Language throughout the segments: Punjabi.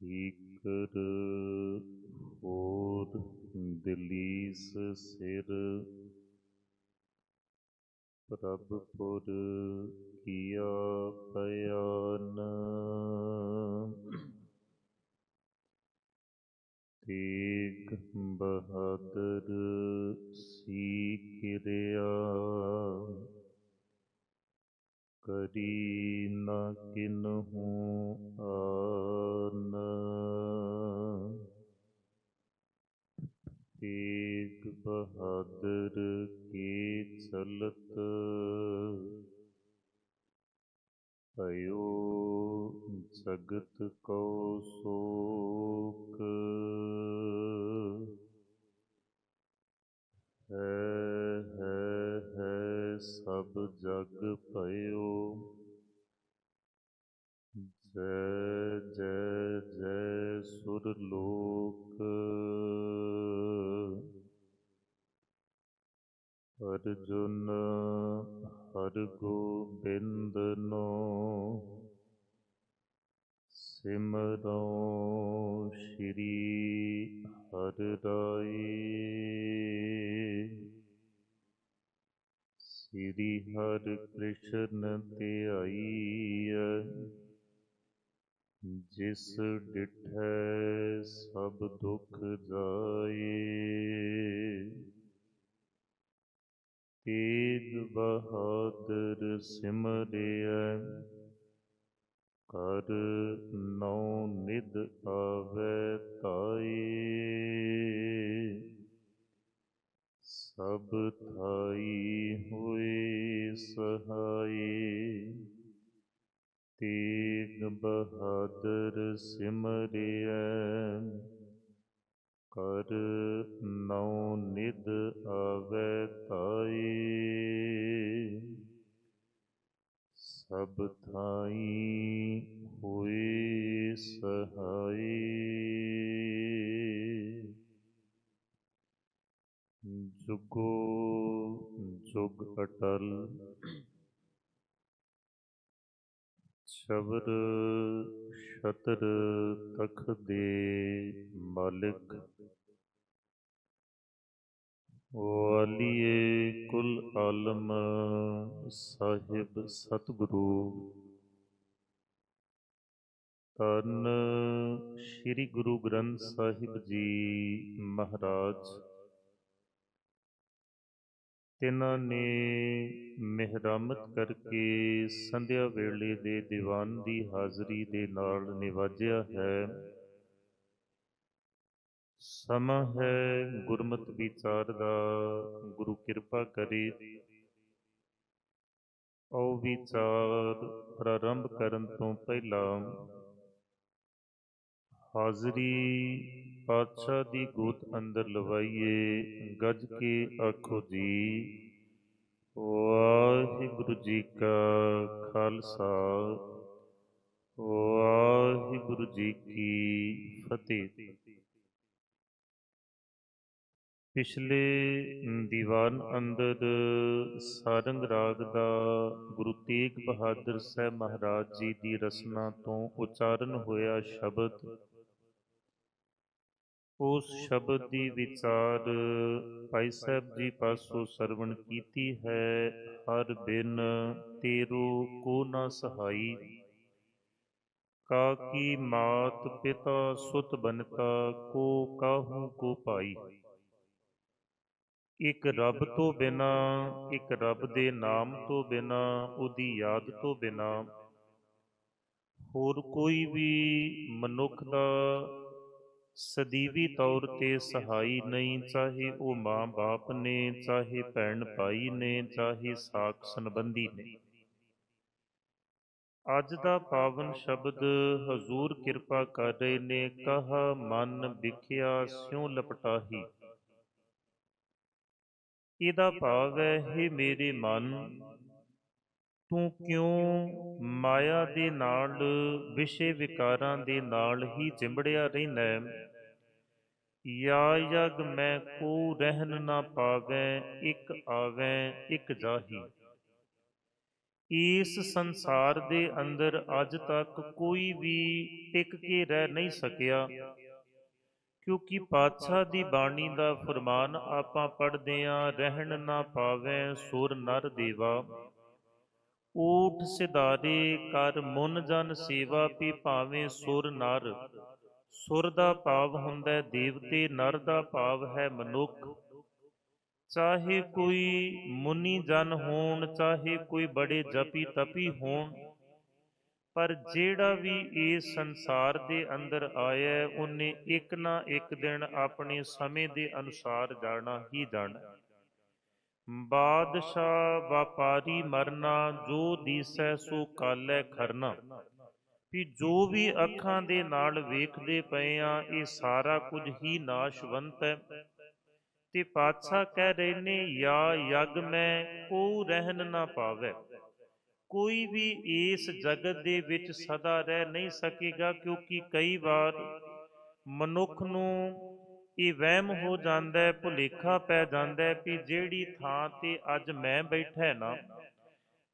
ਠੀਕਰ ਹੋਰ ਦਲੀਸ ਸਿਰ ਪ੍ਰਭ ਪੁਰ ਕੀਆ ਪਿਆਨ ਤੇਗ ਬਹਾਦਰ ਸੀ ਕਿਰਿਆ। ਕਰੀ ਨ ਕਿਨਹੂ ਆਨ। ਤੇਗ ਬਹਾਦਰ ਕੀ ਚਲਤ ਭਇਓ ਜਗਤ ਕੋ ਸੋਕ। ਜਗ ਭਇਓ। ਜੈ ਜੈ ਜੈ ਸੁਰ ਲੋਕ। ਅਰਜੁਨ ਹਰ ਗੋਬਿੰਦ ਨੋ। ਸਿਮਰੋ ਸ਼੍ਰੀ ਹਰਿ ਰਾਏ। ਸ੍ਰੀ ਹਰਿ ਕ੍ਰਿਸ਼ਨ ਧਿਆਈਐ, ਜਿਸ ਡਿਠੈ ਸਭ ਦੁਖ ਜਾਏ। ਤੇਗ ਬਹਾਦਰ ਸਿਮਰਿਐ, ਕਰ ਨੌ ਨਿਧ ਆਵੈ ਤਾਏ। ਸਭ ਥਾਈ ਹੋਏ ਸਹਾਈ। ਤੇਗ ਬਹਾਦਰ ਸਿਮਰਿਐ, ਕਰ ਨੌ ਨਿਧ ਆਵੈ ਤਾਏ ਸਭ ਥਾਈ ਹੋਏ ਸਹਾਈ। ਜੁਗੋ ਜੁਗ ਅਟਲ। ਸ਼ਬਦ ਸ਼ਤਰ ਤਖ ਦੇ ਮਾਲਿਕ। ਵਾਲੀਏ ਕੁਲ ਆਲਮ ਸਾਹਿਬ ਸਤਿਗੁਰੂ। ਤਨ ਸ੍ਰੀ ਗੁਰੂ ਗ੍ਰੰਥ ਸਾਹਿਬ ਜੀ ਮਹਾਰਾਜ। ਤਿਨਾਂ ਨੇ ਮਿਹਰਮਤ ਕਰਕੇ ਸੰਧਿਆ ਵੇਲੇ ਦੇ ਦੀਵਾਨ ਦੀ ਹਾਜ਼ਰੀ ਦੇ ਨਾਲ ਨਿਵਾਜਿਆ ਹੈ। ਸਮਾਂ ਹੈ ਗੁਰਮਤ ਵਿਚਾਰ ਦਾ, ਗੁਰੂ ਕਿਰਪਾ ਕਰੇ। ਉਹ ਵਿਚਾਰ ਪ੍ਰਾਰੰਭ ਕਰਨ ਤੋਂ ਪਹਿਲਾਂ ਹਾਜ਼ਰੀ ਪਾਤਸ਼ਾਹ ਦੀ ਗੋਤ ਅੰਦਰ ਲਵਾਈਏ, ਗੱਜ ਕੇ ਆਖੋ ਜੀ, ਵਾਹਿਗੁਰੂ ਜੀ ਕਾ ਖਾਲਸਾ, ਵਾਹਿਗੁਰੂ ਜੀ ਕੀ ਫਤਿਹ। ਪਿਛਲੇ ਦੀਵਾਨ ਅੰਦਰ ਸਾਰੰਗ ਰਾਗ ਦਾ ਗੁਰੂ ਤੇਗ ਬਹਾਦਰ ਸਾਹਿਬ ਮਹਾਰਾਜ ਜੀ ਦੀ ਰਸਨਾ ਤੋਂ ਉਚਾਰਨ ਹੋਇਆ ਸ਼ਬਦ ਉਸ ਸ਼ਬਦ ਦੀ ਵਿਚਾਰ ਭਾਈ ਸਾਹਿਬ ਜੀ ਪਾਸੋਂ ਸਰਵਣ ਕੀਤੀ ਹੈ। ਹਰ ਬਿਨ ਤੇਰੋ ਕੋ ਨਾ ਸਹਾਈ। ਕਾ ਕੀ ਮਾਤ ਪਿਤਾ ਸੁਤ ਬਨਤਾ ਕੋ ਕਾਹੂ ਕੋ ਪਾਈ ਇੱਕ ਰੱਬ ਤੋਂ ਬਿਨਾ ਇੱਕ ਰੱਬ ਦੇ ਨਾਮ ਤੋਂ ਬਿਨਾ ਉਹਦੀ ਯਾਦ ਤੋਂ ਬਿਨਾ। ਹੋਰ ਕੋਈ ਵੀ ਮਨੁੱਖ ਦਾ ਸਦੀਵੀ ਤੌਰ ਤੇ ਸਹਾਈ ਨਹੀਂ, ਚਾਹੇ ਉਹ ਮਾਂ-ਬਾਪ ਨੇ, ਚਾਹੇ ਭੈਣ ਭਾਈ ਨੇ, ਚਾਹੇ ਸਾਖ ਸੰਬੰਧੀ ਨੇ। ਅੱਜ ਦਾ ਪਾਵਨ ਸ਼ਬਦ, ਹਜ਼ੂਰ ਕਿਰਪਾ ਕਰ ਰਹੇ ਨੇ, ਕਹਾ ਮਨ ਵਿਖਿਆ ਸਿਉ ਲਪਟਾਹੀ। ਇਹਦਾ ਭਾਵ ਹੈ हे ਮੇਰੇ ਮਨ, ਤੂੰ ਕਿਉਂ ਮਾਇਆ ਦੇ ਨਾਲ, ਵਿਸ਼ੇ ਵਿਕਾਰਾਂ ਦੇ ਨਾਲ ਹੀ ਜਿੰਬੜਿਆ ਰਹਿੰਦਾ ਹੈ? ਯਾ ਯਗ ਮੈਂ ਕੋ ਰਹਿਨ ਨਾ ਪਾਵੈ, ਇੱਕ ਆਵੈ, ਇੱਕ ਜਾਹੀ। ਇਸ ਸੰਸਾਰ ਦੇ ਅੰਦਰ ਅੱਜ ਤੱਕ ਕੋਈ ਵੀ ਟਿਕ ਕੇ ਰਹਿ ਨਹੀਂ ਸਕਿਆ, ਕਿਉਂਕਿ ਪਾਤਸ਼ਾਹ ਦੀ ਬਾਣੀ ਦਾ ਫਰਮਾਨ ਆਪਾਂ ਪੜਦੇ ਆਂ ਰਹਿਣ ਨਾ ਪਾਵੈ, ਸੁਰ ਨਰ ਦੇਵਾ। ਊਠ ਸਿਧਾਰੇ ਕਰ ਮੁਨ ਜਨ ਸੇਵਾ ਪੀ ਭਾਵੇਂ ਸੁਰ ਨਰ। ਸੁਰ ਦਾ ਭਾਵ ਹੁੰਦਾ ਹੈ ਦੇਵਤੇ ਨਰ ਦਾ ਭਾਵ ਹੈ ਮਨੁੱਖ। ਚਾਹੇ ਕੋਈ ਮੁਨੀ ਜਨ ਹੋਣ, ਚਾਹੇ ਕੋਈ ਬੜੇ ਜਪੀ ਤਪੀ ਹੋਣ, ਪਰ ਜਿਹੜਾ ਵੀ ਇਸ ਸੰਸਾਰ ਦੇ ਅੰਦਰ ਆਇਆ ਉਹਨੇ ਇੱਕ ਨਾ ਇੱਕ ਦਿਨ ਆਪਣੇ ਸਮੇਂ ਦੇ ਅਨੁਸਾਰ ਜਾਣਾ ਹੀ ਜਾਣਾ। ਬਾਦਸ਼ਾਹ, ਵਪਾਰੀ ਮਰਨਾ, ਜੋ ਦੀਸੈ ਸੋ ਕਾਲੈ ਖਰਨਾ। ਵੀ ਜੋ ਵੀ ਅੱਖਾਂ ਦੇ ਨਾਲ ਵੇਖਦੇ ਪਏ ਆ, ਇਹ ਸਾਰਾ ਕੁਝ ਹੀ ਨਾਸ਼ਵੰਤ ਹੈ। ਤੇ ਪਾਤਸ਼ਾਹ ਕਹਿ ਰਹੇ ਨੇ, ਯਾ ਯਗ ਮੈਂ ਕੋ ਰਹਿਨ ਨਾ ਪਾਵੇ। ਕੋਈ ਵੀ ਇਸ ਜਗਤ ਦੇ ਵਿੱਚ ਸਦਾ ਰਹਿ ਨਹੀਂ ਸਕੇਗਾ, ਕਿਉਂਕਿ ਕਈ ਵਾਰ ਮਨੁੱਖ ਨੂੰ ਇਹ ਵਹਿਮ ਹੋ ਜਾਂਦਾ ਹੈ, ਭੁਲੇਖਾ ਪੈ ਜਾਂਦਾ ਹੈ ਕਿ ਜਿਹੜੀ ਥਾਂ ਤੇ ਅੱਜ ਮੈਂ ਬੈਠਾ ਨਾ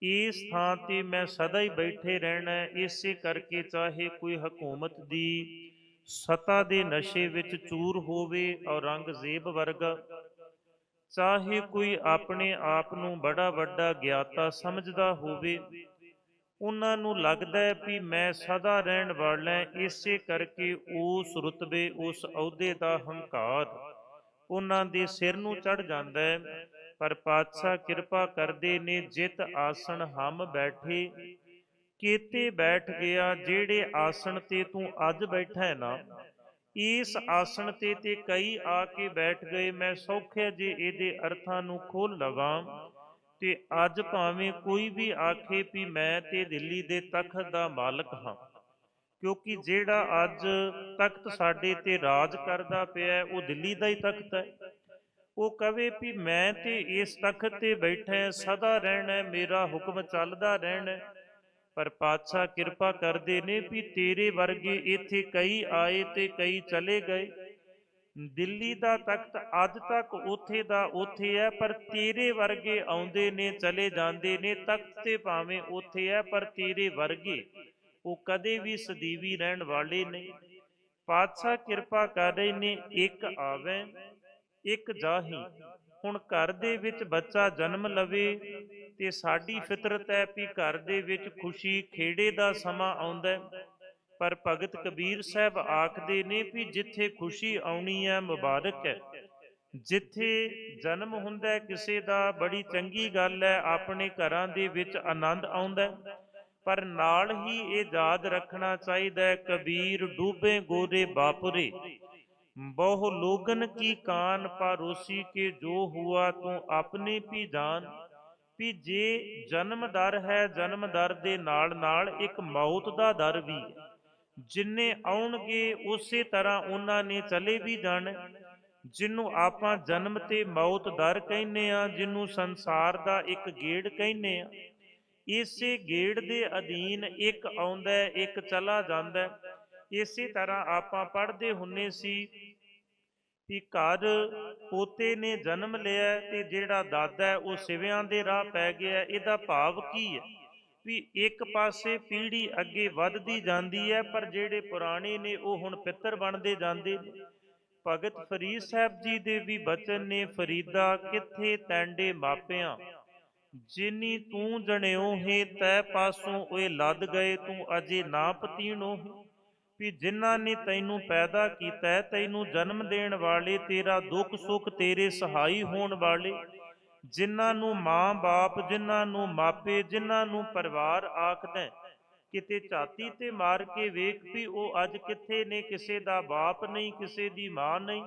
ਇਸ ਥਾਂ ਤੇ ਮੈਂ ਸਦਾ ਹੀ ਬੈਠੇ ਰਹਿਣਾ ਇਸੇ ਕਰਕੇ ਚਾਹੇ ਕੋਈ ਹਕੂਮਤ ਦੀ ਸਤਾ ਦੇ ਨਸ਼ੇ ਵਿੱਚ ਚੂਰ ਹੋਵੇ, ਔਰੰਗਜ਼ੇਬ ਵਰਗਾ, ਚਾਹੇ ਕੋਈ ਆਪਣੇ ਆਪ ਨੂੰ ਬੜਾ ਵੱਡਾ ਗਿਆਤਾ ਸਮਝਦਾ ਹੋਵੇ, ਉਹਨਾਂ ਨੂੰ ਲੱਗਦਾ ਹੈ ਵੀ ਮੈਂ ਸਦਾ ਰਹਿਣ ਵਾਲਾ ਇਸੇ ਕਰਕੇ ਉਸ ਰੁਤਬੇ, ਉਸ ਅਹੁਦੇ ਦਾ ਹੰਕਾਰ ਉਹਨਾਂ ਦੇ ਸਿਰ ਨੂੰ ਚੜ ਜਾਂਦਾ ਹੈ। ਪਰ ਪਾਤਸ਼ਾਹ ਕਿਰਪਾ ਕਰਦੇ ਨੇ, ਜਿਤ ਆਸਣ ਹਮ ਬੈਠੇ। ਕੀਤੇ ਬੈਠ ਗਿਆ, ਜਿਹੜੇ ਆਸਣ ਤੇ ਤੂੰ ਅੱਜ ਬੈਠਾ ਹੈ ਨਾ, ਇਸ ਆਸਣ ਤੇ ਤੇ ਕਈ ਆ ਕੇ ਬੈਠ ਗਏ, ਮੈਂ ਸੌਖਿਆ ਜੇ ਇਹਦੇ ਅਰਥਾਂ ਨੂੰ ਖੋਲ ਲਵਾਂ। ਤੇ ਅੱਜ ਭਾਵੇਂ ਕੋਈ ਵੀ ਆਖੇ ਵੀ ਮੈਂ ਤੇ ਦਿੱਲੀ ਦੇ ਤਖਤ ਦਾ ਮਾਲਕ ਹਾਂ, ਕਿਉਂਕਿ ਜਿਹੜਾ ਅੱਜ ਤਖਤ ਸਾਡੇ ਤੇ ਰਾਜ ਕਰਦਾ ਪਿਆ ਉਹ ਦਿੱਲੀ ਦਾ ਹੀ ਤਖਤ ਹੈ। ਉਹ ਕਵੇ ਵੀ ਮੈਂ ਤੇ ਇਸ ਤਖਤ ਤੇ ਬੈਠਾ ਸਦਾ ਰਹਿਣਾ ਮੇਰਾ ਹੁਕਮ ਚੱਲਦਾ ਰਹਿਣਾ ਪਰ ਪਾਤਸ਼ਾਹ ਕਿਰਪਾ ਕਰਦੇ ਨੇ ਵੀ ਤੇਰੇ ਵਰਗੇ ਇੱਥੇ ਕਈ ਆਏ ਤੇ ਕਈ ਚਲੇ ਗਏ। ਦਿੱਲੀ ਦਾ ਤਖਤ ਅੱਜ ਤੱਕ ਉੱਥੇ ਦਾ ਉੱਥੇ ਹੈ, ਪਰ ਤੇਰੇ ਵਰਗੇ ਆਉਂਦੇ ਨੇ, ਚਲੇ ਜਾਂਦੇ ਨੇ, ਤਖਤ ਤੇ ਭਾਵੇਂ ਉੱਥੇ ਹੈ, ਪਰ ਤੇਰੇ ਵਰਗੇ ਉਹ ਕਦੇ ਵੀ ਸਦੀਵੀ ਰਹਿਣ ਵਾਲੇ ਨਹੀਂ। ਪਾਤਸ਼ਾਹ ਕਿਰਪਾ ਕਰ ਰਹੇ ਨੇ, ਇੱਕ ਆਵੇ। ਇੱਕ ਜਾਹੀ। ਹੁਣ ਘਰ ਦੇ ਵਿੱਚ ਬੱਚਾ ਜਨਮ ਲਵੇ ਤੇ ਸਾਡੀ ਫਿਤਰਤ ਹੈ ਵੀ ਘਰ ਦੇ ਵਿੱਚ ਖੁਸ਼ੀ ਖੇੜੇ ਦਾ ਸਮਾਂ ਆਉਂਦਾ ਪਰ ਭਗਤ ਕਬੀਰ ਸਾਹਿਬ ਆਖਦੇ ਨੇ ਵੀ ਜਿੱਥੇ ਖੁਸ਼ੀ ਆਉਣੀ ਹੈ ਮੁਬਾਰਕ ਹੈ। ਜਿੱਥੇ ਜਨਮ ਹੁੰਦਾ ਕਿਸੇ ਦਾ ਬੜੀ ਚੰਗੀ ਗੱਲ ਹੈ, ਆਪਣੇ ਘਰਾਂ ਦੇ ਵਿੱਚ ਆਨੰਦ ਆਉਂਦਾ ਪਰ ਨਾਲ ਹੀ ਇਹ ਯਾਦ ਰੱਖਣਾ ਚਾਹੀਦਾ ਕਬੀਰ ਡੂਬੇ ਗੋਰੇ ਬਾਪੁਰੇ। ਬਹੁ ਲੋਗਨ ਕੀ ਕਾਨ ਪਰੋਸੀ ਕੇ ਜੋ ਹੁਆ ਤੂੰ ਆਪਣੇ ਵੀ ਜਾਣ ਵੀ ਜੇ ਜਨਮ ਦਰ ਹੈ, ਜਨਮ ਦਰ ਦੇ ਨਾਲ ਨਾਲ ਇੱਕ ਮੌਤ ਦਾ ਦਰ ਵੀ। ਹੈ ਜਿੰਨੇ ਆਉਣਗੇ, ਉਸੇ ਤਰ੍ਹਾਂ ਉਹਨਾਂ ਨੇ ਚਲੇ ਵੀ ਜਾਣ। ਜਿਹਨੂੰ ਆਪਾਂ ਜਨਮ ਤੇ ਮੌਤ ਦਰ ਕਹਿੰਦੇ ਆ ਜਿਹਨੂੰ ਸੰਸਾਰ ਦਾ ਇੱਕ ਗੇੜ ਕਹਿੰਦੇ ਆ। ਇਸੇ ਗੇੜ ਦੇ ਅਧੀਨ ਇੱਕ ਆਉਂਦਾ, ਇੱਕ ਚਲਾ ਜਾਂਦਾ। ਇਸੇ ਤਰ੍ਹਾਂ ਆਪਾਂ ਪੜ੍ਹਦੇ ਹੁੰਨੇ ਸੀ ਕਿ ਘਰ ਪੋਤੇ ਨੇ ਜਨਮ ਲਿਆ ਤੇ ਜਿਹੜਾ ਦਾਦਾ ਹੈ ਉਹ ਸਿਵਿਆਂ ਦੇ ਰਾਹ ਪੈ ਗਿਆ। ਇਹਦਾ ਭਾਵ ਕੀ ਹੈ? ਵੀ ਇੱਕ ਪਾਸੇ ਪੀੜ੍ਹੀ ਅੱਗੇ ਵੱਧਦੀ ਜਾਂਦੀ ਹੈ, ਪਰ ਜਿਹੜੇ ਪੁਰਾਣੇ ਨੇ ਉਹ ਹੁਣ ਪਿੱਤਰ ਬਣਦੇ ਜਾਂਦੇ ਨੇ। ਭਗਤ ਫਰੀਦ ਸਾਹਿਬ ਜੀ ਦੇ ਵੀ ਬਚਨ ਨੇ, ਫਰੀਦਾ ਕਿੱਥੇ ਤੈਂਡੇ ਮਾਪਿਆਂ? ਜਿਨੀ ਤੂੰ ਜਣਿਓ ਹੈ, ਤੈ ਪਾਸੋਂ ਓਏ ਲੱਦ ਗਏ, ਤੂੰ ਅਜੇ ਨਾ ਪਤੀਣੋ ਵੀ ਜਿਨ੍ਹਾਂ ਨੇ ਤੈਨੂੰ ਪੈਦਾ ਕੀਤਾ ਤੈਨੂੰ ਜਨਮ ਦੇਣ ਵਾਲੇ, ਤੇਰਾ ਦੁੱਖ ਸੁੱਖ, ਤੇਰੇ ਸਹਾਈ ਹੋਣ ਵਾਲੇ, ਜਿਨ੍ਹਾਂ ਨੂੰ ਮਾਂ-ਬਾਪ, ਜਿਨ੍ਹਾਂ ਨੂੰ ਮਾਪੇ, ਜਿਨ੍ਹਾਂ ਨੂੰ ਪਰਿਵਾਰ ਆਖਦਾ ਕਿਤੇ ਝਾਤੀ ਤੇ ਮਾਰ ਕੇ ਵੇਖ ਵੀ ਉਹ ਅੱਜ ਕਿੱਥੇ ਨੇ, ਕਿਸੇ ਦਾ ਬਾਪ ਨਹੀਂ, ਕਿਸੇ ਦੀ ਮਾਂ ਨਹੀਂ,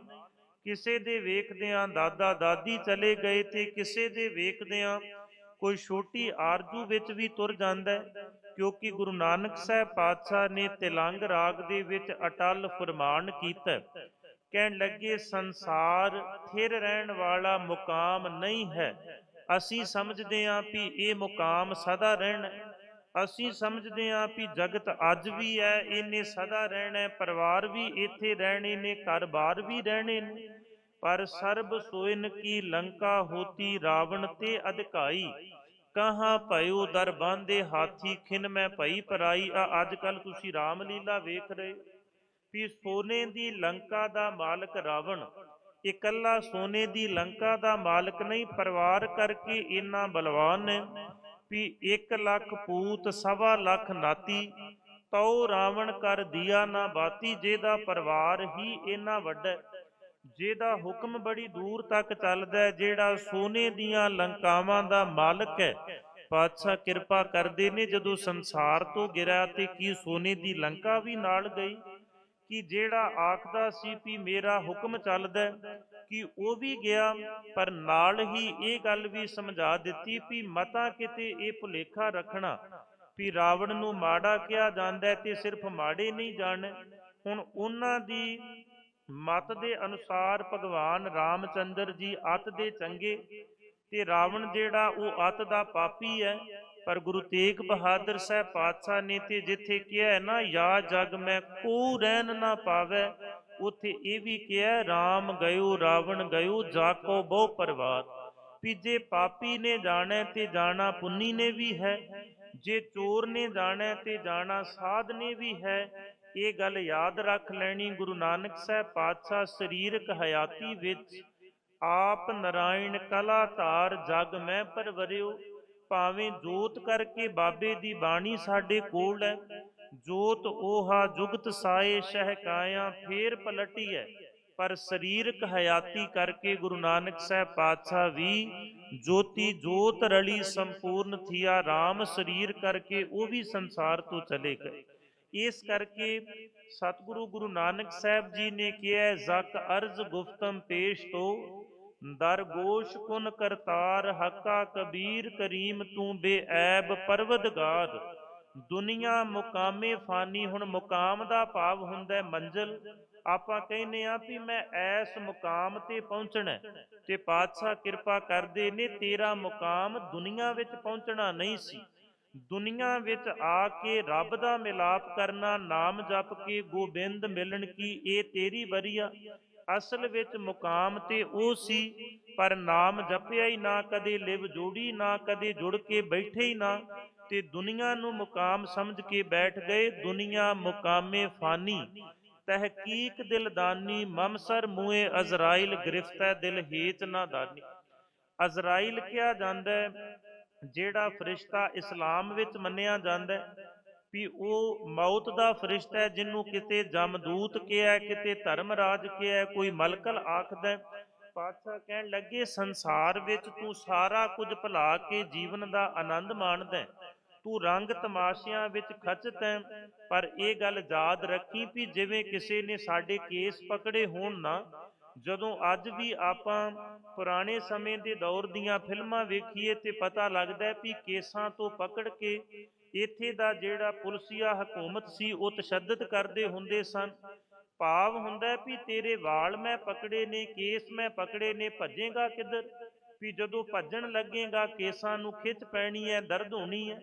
ਕਿਸੇ ਦੇ ਵੇਖਦਿਆਂ ਦਾਦਾ, ਦਾਦੀ ਚਲੇ ਗਏ ਤੇ ਕਿਸੇ ਦੇ ਵੇਖਦਿਆਂ ਕੋਈ ਛੋਟੀ ਆਰਜੂ ਵਿੱਚ ਵੀ ਤੁਰ ਜਾਂਦਾ ਕਿਉਂਕਿ ਗੁਰੂ ਨਾਨਕ ਸਾਹਿਬ ਪਾਤਸ਼ਾਹ ਨੇ ਤਿਲੰਗ ਰਾਗ ਦੇ ਵਿੱਚ ਅਟਲ ਫਰਮਾਨ ਕੀਤਾ। ਕਹਿਣ ਲੱਗੇ, ਸੰਸਾਰ ਥਿਰ ਰਹਿਣ ਵਾਲਾ ਮੁਕਾਮ ਨਹੀਂ ਹੈ। ਅਸੀਂ ਸਮਝਦੇ ਹਾਂ ਵੀ ਇਹ ਮੁਕਾਮ ਸਦਾ ਰਹਿਣਾ। ਅਸੀਂ ਸਮਝਦੇ ਹਾਂ ਵੀ ਜਗਤ ਅੱਜ ਵੀ ਹੈ, ਇਹਨੇ ਸਦਾ ਰਹਿਣਾ ਹੈ, ਪਰਿਵਾਰ ਵੀ ਇੱਥੇ ਰਹਿਣੇ ਨੇ, ਘਰ-ਬਾਰ ਵੀ ਰਹਿਣੇ ਨੇ। ਪਰ ਸਰਬ ਸੋਇਨ ਕੀ ਲੰਕਾ ਹੋਤੀ ਰਾਵਣ ਤੇ ਅਧਿਕਾਈ। ਕਹਾਂ ਭਇਓ ਦਰ ਬਾਂਦੇ ਹਾਥੀ ਖਿਨ ਮੈਂ ਭਈ ਪਰਾਈ ਆ ਅੱਜ ਕੱਲ ਤੁਸੀਂ ਰਾਮਲੀਲਾ ਵੇਖ ਰਹੇ ਵੀ ਸੋਨੇ ਦੀ ਲੰਕਾ ਦਾ ਮਾਲਕ ਰਾਵਣ। ਇਕੱਲਾ ਸੋਨੇ ਦੀ ਲੰਕਾ ਦਾ ਮਾਲਕ ਨਹੀਂ, ਪਰਿਵਾਰ ਕਰਕੇ ਇੰਨਾ ਬਲਵਾਨ ਨੇ ਵੀ 1 ਲੱਖ ਪੂਤ, ਸਵਾ ਲੱਖ ਨਾਤੀ, ਤਉ ਰਾਵਣ ਕਰ ਦਿਆ ਨਾ ਬਾਤੀ, ਜਿਹਦਾ ਪਰਿਵਾਰ ਹੀ ਇੰਨਾ ਵੱਡਾ ਜਿਹਦਾ ਹੁਕਮ ਬੜੀ ਦੂਰ ਤੱਕ ਚੱਲਦਾ ਹੈ, ਜਿਹੜਾ ਸੋਨੇ ਦੀਆਂ ਲੰਕਾਵਾਂ ਦਾ ਮਾਲਕ ਹੈ। ਪਾਤਸ਼ਾਹ ਕਿਰਪਾ ਕਰਦੇ ਨੇ ਜਦੋਂ ਸੰਸਾਰ ਤੋਂ ਗਿਰਿਆ ਤੇ ਕੀ ਸੋਨੇ ਦੀ ਲੰਕਾ ਵੀ ਨਾਲ ਗਈ? ਕਿ ਜਿਹੜਾ ਆਖਦਾ ਸੀ ਵੀ ਮੇਰਾ ਹੁਕਮ ਚੱਲਦਾ ਕਿ ਉਹ ਵੀ ਗਿਆ ਪਰ ਨਾਲ ਹੀ ਇਹ ਗੱਲ ਵੀ ਸਮਝਾ ਦਿੱਤੀ ਵੀ ਮਤਾ ਕਿਤੇ ਇਹ ਭੁਲੇਖਾ ਰੱਖਣਾ। ਵੀ ਰਾਵਣ ਨੂੰ ਮਾੜਾ ਕਿਹਾ ਜਾਂਦਾ ਤੇ ਸਿਰਫ ਮਾੜੇ ਨਹੀਂ ਜਾਣ ਹੁਣ ਉਹਨਾਂ ਦੀ ਮਤ ਦੇ ਅਨੁਸਾਰ ਭਗਵਾਨ ਰਾਮਚੰਦਰ ਜੀ ਅਤ ਦੇ ਚੰਗੇ ਤੇ ਰਾਵਣ ਜਿਹੜਾ ਉਹ ਅਤ ਦਾ ਪਾਪੀ ਹੈ। ਪਰ ਗੁਰੂ ਤੇਗ ਬਹਾਦਰ ਸਾਹਿਬ ਪਾਤਸ਼ਾਹ ਨੇ ਤੇ ਜਿੱਥੇ ਕਿਹਾ ਨਾ, ਯਾ ਜਗ ਮੈਂ ਕੋ ਰਹਿਣ ਨਾ ਪਾਵੇ, ਉਥੇ ਇਹ ਵੀ ਕਿਹਾ RAM ਗਇਓ, ਰਾਵਣ ਗਇਓ, ਜਾਕੋ ਬਹੁ ਪਰਿਵਾਰ। ਵੀ ਜੇ ਪਾਪੀ ਨੇ ਜਾਣੈ ਤੇ ਜਾਣਾ ਪੁੰਨੀ ਨੇ ਵੀ ਹੈ, ਜੇ ਚੋਰ ਨੇ ਜਾਣਾ ਤੇ ਜਾਣਾ ਸਾਧ ਨੇ ਵੀ ਹੈ ਇਹ ਗੱਲ ਯਾਦ ਰੱਖ ਲੈਣੀ ਗੁਰੂ ਨਾਨਕ ਸਾਹਿਬ ਪਾਤਸ਼ਾਹ ਸਰੀਰਕ ਹਯਾਤੀ ਵਿੱਚ। ਆਪ ਨਰਾਇਣ ਕਲਾ ਧਾਰ ਜਗ ਮੈਂ ਪਰਵਰਿਓ ਭਾਵੇਂ ਜੋਤ ਕਰਕੇ ਬਾਬੇ ਦੀ ਬਾਣੀ ਸਾਡੇ ਕੋਲ ਹੈ। ਜੋਤ 오ਹਾ ਜੁਗਤ ਸਾਏ ਸ਼ਹਿ ਫੇਰ ਪਲਟੀ ਹੈ ਪਰ ਸਰੀਰਕ ਹਯਾਤੀ ਕਰਕੇ ਗੁਰੂ ਨਾਨਕ ਸਾਹਿਬ ਪਾਤਸ਼ਾਹ ਵੀ ਜੋਤੀ ਜੋਤ ਰਲੀ ਸੰਪੂਰਨ ਥੀਆ RAM ਸਰੀਰ ਕਰਕੇ ਉਹ ਵੀ ਸੰਸਾਰ ਤੋਂ ਚਲੇ ਗਏ। ਇਸ ਕਰਕੇ ਸਤਿਗੁਰੂ ਗੁਰੂ ਨਾਨਕ ਸਾਹਿਬ ਜੀ ਨੇ ਕਿਹਾ ਜ਼ਕ ਅਰਜ਼ ਗੁਫਤਮ ਪੇਸ਼ ਤੋ, ਦਰ ਕੁਨ ਕਰਤਾਰ, ਹੱਕਾ ਕਬੀਰ ਕਰੀਮ ਤੂੰ ਬੇਐਬ ਪਰਵਦਗਾਰ ਦੁਨੀਆ ਮੁਕਾਮੇ ਫਾਨੀ, ਹੁਣ ਮੁਕਾਮ ਦਾ ਭਾਵ ਹੁੰਦਾ ਹੈ ਮੰਜ਼ਲ। ਆਪਾਂ ਕਹਿੰਦੇ ਆ ਵੀ ਮੈਂ ਐਸ ਮੁਕਾਮ ਤੇ ਪਹੁੰਚਣਾ ਤੇ ਪਾਤਸ਼ਾਹ ਕਿਰਪਾ ਕਰਦੇ ਨੇ ਤੇਰਾ ਮੁਕਾਮ ਦੁਨੀਆ ਵਿੱਚ ਪਹੁੰਚਣਾ ਨਹੀਂ ਸੀ। ਦੁਨੀਆ ਵਿੱਚ ਆ ਕੇ ਰੱਬ ਦਾ ਮਿਲਾਪ ਕਰਨਾ, ਨਾਮ ਜਪ ਕੇ ਗੋਬਿੰਦ ਮਿਲਣ ਕੀ ਇਹ ਤੇਰੀ ਵਰੀਆ ਅਸਲ ਵਿੱਚ ਮੁਕਾਮ ਤੇ ਉਹ ਸੀ, ਪਰ ਨਾਮ ਜਪਿਆ ਹੀ ਨਾ, ਕਦੇ ਲਿਵ ਜੋੜੀ ਨਾ, ਕਦੇ ਜੁੜ ਕੇ ਬੈਠੇ ਹੀ ਨਾ। ਤੇ ਦੁਨੀਆ ਨੂੰ ਮੁਕਾਮ ਸਮਝ ਕੇ ਬੈਠ ਗਏ, ਦੁਨੀਆ ਮੁਕਾਮੇ ਫਾਨੀ। ਤਹਿਕੀਕ ਦਿਲਦਾਨੀ ਮਮਸਰ ਮੂਏ ਅਜ਼ਰਾਇਲ, ਗ੍ਰਿਫਤੈ ਦਿਲ ਹੇਚ ਨਾ ਦਾਨੀ। ਅਜਰਾਈਲ ਕਿਹਾ ਜਾਂਦਾ ਹੈ ਜਿਹੜਾ ਫਰਿਸ਼ਤਾ ਇਸਲਾਮ ਵਿੱਚ ਮੰਨਿਆ ਜਾਂਦਾ ਹੈ ਵੀ ਉਹ ਮੌਤ ਦਾ ਫਰਿਸ਼ਤਾ ਹੈ ਜਿਹਨੂੰ ਕਿਤੇ ਜਮਦੂਤ ਕਿਹਾ ਹੈ, ਕਿਤੇ ਧਰਮਰਾਜ ਕਿਹਾ ਹੈ, ਕੋਈ ਮਲਕਲ ਆਖਦਾ ਪਾਤਸ਼ਾਹ ਕਹਿਣ ਲੱਗੇ ਸੰਸਾਰ ਵਿੱਚ ਤੂੰ ਸਾਰਾ ਕੁਝ ਭੁਲਾ ਕੇ ਜੀਵਨ ਦਾ ਆਨੰਦ ਮਾਣਦਾ ਤੂੰ ਰੰਗ ਤਮਾਸ਼ਿਆਂ ਵਿੱਚ ਖਚਤ ਹੈ ਪਰ ਇਹ ਗੱਲ ਯਾਦ ਰੱਖੀ ਵੀ ਜਿਵੇਂ ਕਿਸੇ ਨੇ ਸਾਡੇ ਕੇਸ ਪਕੜੇ ਹੋਣ ਨਾ ਜਦੋਂ ਅੱਜ ਵੀ ਆਪਾਂ ਪੁਰਾਣੇ ਸਮੇਂ ਦੇ ਦੌਰ ਦੀਆਂ ਫਿਲਮਾਂ ਵੇਖੀਏ ਤੇ ਪਤਾ ਲੱਗਦਾ ਹੈ ਵੀ ਕੇਸਾਂ ਤੋਂ ਪਕੜ ਕੇ ਇੱਥੇ ਦਾ ਜਿਹੜਾ ਪੁਲਸੀਆ ਹਕੂਮਤ ਸੀ, ਉਹ ਤਸ਼ੱਦਦ ਕਰਦੇ ਹੁੰਦੇ ਸਨ। ਭਾਵ ਹੁੰਦਾ ਵੀ ਤੇਰੇ ਵਾਲ ਮੈਂ ਪਕੜੇ ਨੇ, ਕੇਸ ਮੈਂ ਪਕੜੇ ਨੇ, ਭੱਜੇਗਾ ਕਿੱਧਰ? ਵੀ ਜਦੋਂ ਭੱਜਣ ਲੱਗੇਗਾ, ਕੇਸਾਂ ਨੂੰ ਖਿੱਚ ਪੈਣੀ ਹੈ, ਦਰਦ ਹੋਣੀ ਹੈ।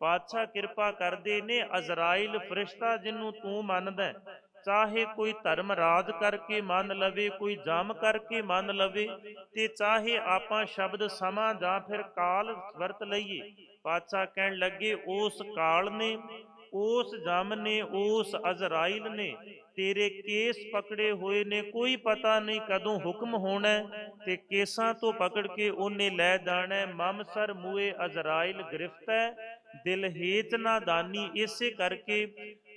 ਪਾਤਸ਼ਾਹ ਕਿਰਪਾ ਕਰਦੇ ਨੇ ਅਜ਼ਰਾਈਲ ਫਰਿਸ਼ਤਾ ਜਿਹਨੂੰ ਤੂੰ ਮੰਨਦਾ ਚਾਹੇ ਕੋਈ ਧਰਮ ਰਾਜ ਕਰਕੇ ਮੰਨ ਲਵੇ, ਕੋਈ ਜਮ ਕਰਕੇ ਮੰਨ ਲਵੇ, ਤੇ ਚਾਹੇ ਆਪਾਂ ਸ਼ਬਦ ਸਮਾਂ ਜਾਂ ਫਿਰ ਕਾਲ ਵਰਤ ਲਈਏ ਪਾਤਸ਼ਾਹ ਕਹਿਣ ਲੱਗੇ, ਉਸ ਕਾਲ ਨੇ, ਉਸ ਜਮ ਨੇ, ਉਸ ਅਜਰਾਈਲ ਨੇ, ਤੇਰੇ ਕੇਸ ਪਕੜੇ ਹੋਏ ਨੇ, ਕੋਈ ਪਤਾ ਨਹੀਂ ਕਦੋਂ ਹੁਕਮ ਹੋਣਾ ਤੇ ਕੇਸਾਂ ਤੋਂ ਪਕੜ ਕੇ ਉਹਨੇ ਲੈ ਜਾਣਾ ਹੈ। ਮਮਸਰ ਮੂਏ ਅਜਰਾਈਲ ਗ੍ਰਿਫਤ ਹੈ ਦਿਲ ਹੇਚ ਨਾ ਦਾਨੀ, ਇਸੇ ਕਰਕੇ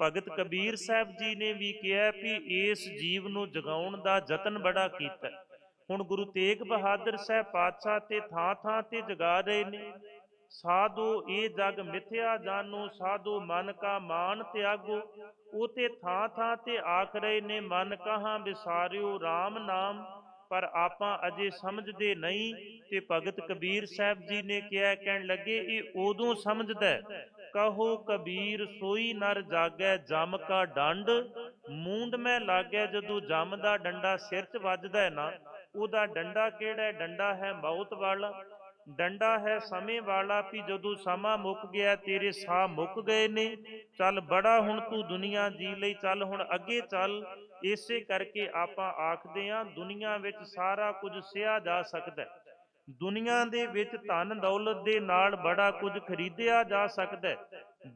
ਭਗਤ ਕਬੀਰ ਸਾਹਿਬ ਜੀ ਨੇ ਵੀ ਕਿਹਾ ਵੀ ਇਸ ਜੀਵ ਨੂੰ ਜਗਾਉਣ ਦਾ ਯਤਨ ਬੜਾ ਕੀਤਾ। ਹੁਣ ਗੁਰੂ ਤੇਗ ਬਹਾਦਰ ਸਾਹਿਬ ਪਾਤਸ਼ਾਹ ਤੇ ਥਾਂ ਥਾਂ ਤੇ ਜਗਾ ਰਹੇ ਨੇ। ਸਾਧੂ ਇਹ ਜਗ ਮਿਥਿਆ ਜਾਨੋ, ਸਾਧੂ ਮਨ ਕਾ ਮਾਨ ਤਿਆਗੋ। ਉਹ ਤੇ ਥਾਂ ਥਾਂ ਤੇ ਆਖ ਰਹੇ ਨੇ, ਮਨ ਕਹਾਂ ਵਿਸਾਰਿਓ RAM ਨਾਮ। ਪਰ ਆਪਾਂ ਅਜੇ ਸਮਝਦੇ ਨਹੀਂ ਤੇ ਭਗਤ ਕਬੀਰ ਸਾਹਿਬ ਜੀ ਨੇ ਕਿਹਾ, ਕਹਿਣ ਲੱਗੇ, ਇਹ ਉਦੋਂ ਸਮਝਦਾ ਕਹੋ ਕਬੀਰ, ਸੋਈ ਨਰ ਜਾਗੈ, ਜਮ ਕਾ ਡੰਡ। ਮੂੰਡ ਮੈਂ ਲਾਗੈ, ਜਦੋਂ ਜਮ ਦਾ ਡੰਡਾ ਸਿਰ 'ਚ ਵੱਜਦਾ ਨਾ, ਉਹਦਾ ਡੰਡਾ ਕਿਹੜਾ ਹੈ? ਡੰਡਾ ਹੈ ਮੌਤ ਵਾਲਾ। ਡੰਡਾ ਹੈ ਸਮੇਂ ਵਾਲਾ, ਵੀ ਜਦੋਂ ਸਮਾਂ ਮੁੱਕ ਗਿਆ, ਤੇਰੇ ਸਾਹ ਮੁੱਕ ਗਏ ਨੇ। ਚੱਲ ਬੜਾ ਹੁਣ ਤੂੰ ਦੁਨੀਆ ਜੀ ਲਈ, ਚੱਲ ਹੁਣ ਅੱਗੇ ਚੱਲ। ਇਸੇ ਕਰਕੇ ਆਪਾਂ ਆਖਦੇ ਹਾਂ, ਦੁਨੀਆ ਵਿੱਚ ਸਾਰਾ ਕੁਝ ਸਿਆ ਜਾ ਸਕਦਾ ਹੈ। ਦੁਨੀਆ ਦੇ ਵਿੱਚ ਧਨ ਦੌਲਤ ਦੇ ਨਾਲ ਬੜਾ ਕੁਝ ਖਰੀਦਿਆ ਜਾ ਸਕਦਾ ਹੈ।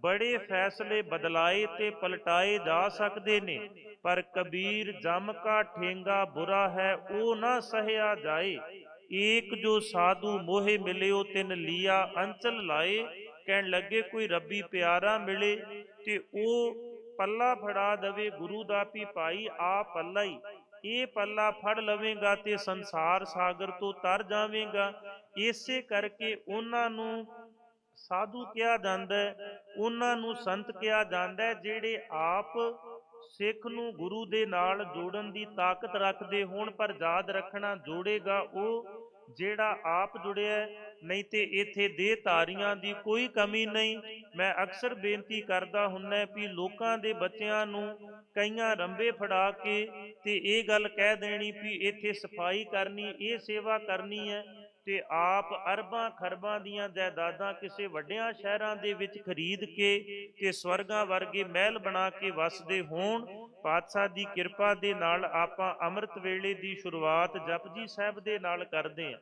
ਬੜੇ ਫੈਸਲੇ ਬਦਲਾਏ ਤੇ ਪਲਟਾਏ ਜਾ ਸਕਦੇ ਨੇ, ਪਰ ਕਬੀਰ ਜਮ ਕਾ ਠੇਂਗਾ ਬੁਰਾ ਹੈ, ਉਹ ਨਾ ਸਹਿਆ ਜਾਏ। ਏਕ ਜੋ ਸਾਧੂ ਮੋਹਿ ਮਿਲਿਓ, ਤਿਨ ਲੀਆ ਅੰਚਲ ਲਾਏ। ਕਹਿਣ ਲੱਗੇ, ਕੋਈ ਰੱਬੀ ਪਿਆਰਾ ਮਿਲੇ ਤੇ ਉਹ ਪੱਲਾ ਫੜਾ ਦਵੇ ਗੁਰੂ ਦਾ ਵੀ ਭਾਈ ਆ ਪੱਲਾ ਹੀ। ਇਹ ਪੱਲਾ ਫੜ ਲਵੇਂਗਾ ਤੇ ਸੰਸਾਰ ਸਾਗਰ ਤੋਂ ਤਰ ਜਾਵੇਂਗਾ। ਇਸੇ ਕਰਕੇ ਉਹਨਾਂ ਨੂੰ ਸਾਧੂ ਕਿਹਾ ਜਾਂਦਾ ਹੈ, ਉਹਨਾਂ ਨੂੰ ਸੰਤ ਕਿਹਾ ਜਾਂਦਾ ਹੈ, ਜਿਹੜੇ ਆਪ ਸਿੱਖ ਨੂੰ ਗੁਰੂ ਦੇ ਨਾਲ ਜੋੜਨ ਦੀ ਤਾਕਤ ਰੱਖਦੇ ਹੋਣ, ਪਰ ਯਾਦ ਰੱਖਣਾ ਜੋੜੇਗਾ ਉਹ ਜਿਹੜਾ ਆਪ ਜੁੜਿਆ ਨਹੀਂ ਤੇ ਇੱਥੇ ਦੇ ਧਾਰੀਆਂ ਦੀ ਕੋਈ ਕਮੀ ਨਹੀਂ। ਮੈਂ ਅਕਸਰ ਬੇਨਤੀ ਕਰਦਾ ਹੁੰਨਾ ਵੀ ਲੋਕਾਂ ਦੇ ਬੱਚਿਆਂ ਨੂੰ ਕਈਆਂ ਰੰਬੇ ਫੜਾ ਕੇ ਤੇ ਇਹ ਗੱਲ ਕਹਿ ਦੇਣੀ ਵੀ ਇੱਥੇ ਸਫ਼ਾਈ ਕਰਨੀ, ਇਹ ਸੇਵਾ ਕਰਨੀ ਹੈ ਤੇ ਆਪ ਅਰਬਾਂ ਖਰਬਾਂ ਦੀਆਂ ਜਾਇਦਾਦਾਂ ਕਿਸੇ ਵੱਡਿਆਂ ਸ਼ਹਿਰਾਂ ਦੇ ਵਿੱਚ ਖਰੀਦ ਕੇ ਤੇ ਸਵਰਗਾਂ ਵਰਗੇ ਮਹਿਲ ਬਣਾ ਕੇ ਵਸਦੇ ਹੋਣ। ਪਾਤਸ਼ਾਹ ਦੀ ਕਿਰਪਾ ਦੇ ਨਾਲ ਆਪਾਂ ਅੰਮ੍ਰਿਤ ਵੇਲੇ ਦੀ ਸ਼ੁਰੂਆਤ ਜਪਜੀ ਸਾਹਿਬ ਦੇ ਨਾਲ ਕਰਦੇ ਹਾਂ।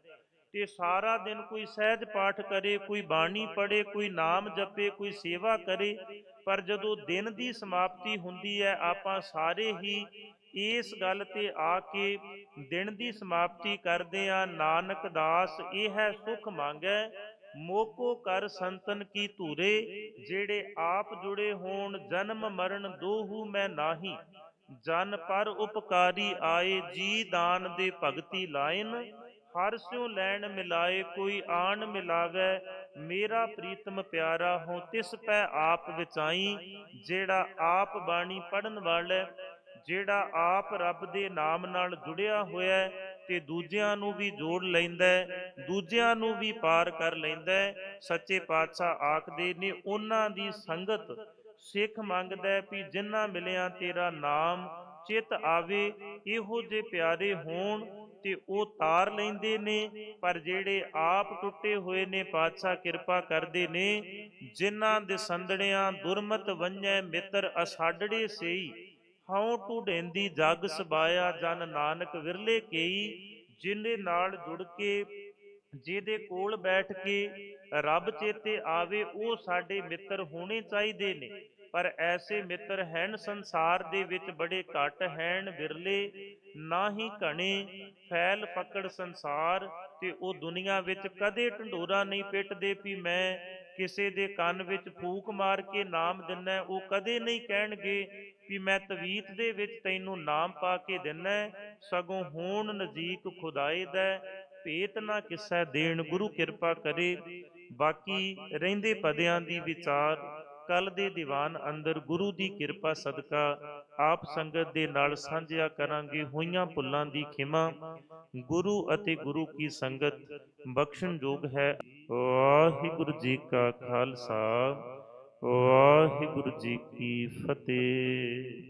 ਤੇ ਸਾਰਾ ਦਿਨ ਕੋਈ ਸਹਿਜ ਪਾਠ ਕਰੇ, ਕੋਈ ਬਾਣੀ ਪੜ੍ਹੇ, ਕੋਈ ਨਾਮ ਜਪੇ, ਕੋਈ ਸੇਵਾ ਕਰੇ, ਪਰ ਜਦੋਂ ਦਿਨ ਦੀ ਸਮਾਪਤੀ ਹੁੰਦੀ ਹੈ, ਆਪਾਂ ਸਾਰੇ ਹੀ ਇਸ ਗੱਲ ਤੇ ਆ ਕੇ ਦਿਨ ਦੀ ਸਮਾਪਤੀ ਕਰਦੇ ਆ ਨਾਨਕ ਦਾਸ, ਇਹ ਹੈ ਸੁਖ ਮੰਗੈ, ਮੋਕੋ ਕਰ ਸੰਤਨ ਕੀ ਧੂਰੇ, ਜਿਹੜੇ ਆਪ ਜੁੜੇ ਹੋਣ, ਜਨਮ ਮਰਨ ਦੋਹੂ ਮੈਂ ਨਾਹੀ, ਜਨ ਪਰ ਉਪਕਾਰੀ ਆਏ, ਜੀ ਦਾਨ ਦੇ ਭਗਤੀ ਲਾਇਨ ਹਰ ਸਿਉ ਲੈਣ ਮਿਲਾਏ ਕੋਈ ਆਣ ਮਿਲਾਵੇ, ਮੇਰਾ ਪ੍ਰੀਤਮ ਪਿਆਰਾ ਹੋ, ਤਿਸ ਪੈ ਆਪ ਵਿਚਾਈ, ਜਿਹੜਾ ਆਪ ਬਾਣੀ ਪੜਨ ਵਾਲਾ, ਜਿਹੜਾ ਆਪ ਰੱਬ ਦੇ ਨਾਮ ਨਾਲ ਜੁੜਿਆ ਹੋਇਆ ਤੇ ਦੂਜਿਆਂ ਨੂੰ ਵੀ ਜੋੜ ਲੈਂਦਾ ਦੂਜਿਆਂ ਨੂੰ ਵੀ ਪਾਰ ਕਰ ਲੈਂਦਾ ਸੱਚੇ ਪਾਤਸ਼ਾਹ ਆਖਦੇ ਨੇ, ਉਹਨਾਂ ਦੀ ਸੰਗਤ ਸਿੱਖ ਮੰਗਦਾ ਹੈ ਵੀ ਜਿਨ੍ਹਾਂ ਮਿਲਿਆ ਤੇਰਾ ਨਾਮ ਚਿਤ ਆਵੇ, ਇਹੋ ਜੇ ਪਿਆਰੇ ਹੋਣ ਤੇ ਉਹ ਤਾਰ ਲੈਂਦੇ ਨੇ, ਪਰ ਜਿਹੜੇ ਆਪ ਟੁੱਟੇ ਹੋਏ ਨੇ ਪਾਤਸ਼ਾਹ ਕਿਰਪਾ ਕਰਦੇ ਨੇ, ਜਿਨ੍ਹਾਂ ਦੇ ਸੰਦੜਿਆਂ ਦੁਰਮਤ ਵੰਝੈ ਮਿੱਤਰ ਅਸਾਡੜੇ ਸੇਈ, ਹਉ ਢੂਡੇਂਦੀ ਜਗ ਸਬਾਇਆ ਜਨ ਨਾਨਕ ਵਿਰਲੇ ਕੇਈ ਜਿਨ੍ਹਾਂ ਨਾਲ ਜੁੜ ਕੇ, ਜਿਹਦੇ ਕੋਲ ਬੈਠ ਕੇ, ਰੱਬ ਚੇਤੇ ਆਵੇ, ਉਹ ਸਾਡੇ ਮਿੱਤਰ ਹੋਣੇ ਚਾਹੀਦੇ ਨੇ। ਪਰ ਐਸੇ ਮਿੱਤਰ ਹਨ ਸੰਸਾਰ ਦੇ ਵਿੱਚ ਬੜੇ ਘੱਟ ਹਨ ਵਿਰਲੇ, ਨਾ ਹੀ ਘਣੇ। ਫੈਲ ਫਕੜ ਸੰਸਾਰ ਤੇ ਉਹ ਦੁਨੀਆ ਵਿੱਚ ਕਦੇ ਢੰਡੋਰਾ ਨਹੀਂ ਪਿੱਟਦੇ ਵੀ ਮੈਂ ਕਿਸੇ ਦੇ ਕੰਨ ਵਿੱਚ ਫੂਕ ਮਾਰ ਕੇ ਨਾਮ ਦਿੰਨਾ, ਉਹ ਕਦੇ ਨਹੀਂ ਕਹਿਣਗੇ ਵੀ ਮੈਂ ਤਵੀਤ ਦੇ ਵਿੱਚ ਤੈਨੂੰ ਨਾਮ ਪਾ ਕੇ ਦਿੰਨਾ। ਸਗੋਂ ਹੋਣ ਨਜ਼ੀਕ ਖੁਦਾਏ ਦਾ ਭੇਤ ਨਾ ਕਿਸੈ ਦੇਣ, ਗੁਰੂ ਕਿਰਪਾ ਕਰੇ। ਬਾਕੀ ਰਹਿੰਦੇ ਪਦਿਆਂ ਦੀ ਵਿਚਾਰ ਕੱਲ ਦੇ ਦੀਵਾਨ ਅੰਦਰ ਗੁਰੂ ਦੀ ਕਿਰਪਾ ਸਦਕਾ ਆਪ ਸੰਗਤ ਦੇ ਨਾਲ ਸਾਂਝਿਆ ਕਰਾਂਗੇ ਹੋਈਆਂ ਭੁੱਲਾਂ ਦੀ ਖਿਮਾ। ਗੁਰੂ ਅਤੇ ਗੁਰੂ ਕੀ ਸੰਗਤ ਬਖਸ਼ਣਯੋਗ ਹੈ। ਵਾਹਿਗੁਰੂ ਜੀ ਕਾ ਖਾਲਸਾ, ਵਾਹਿਗੁਰੂ ਜੀ ਕੀ ਫਤਿਹ।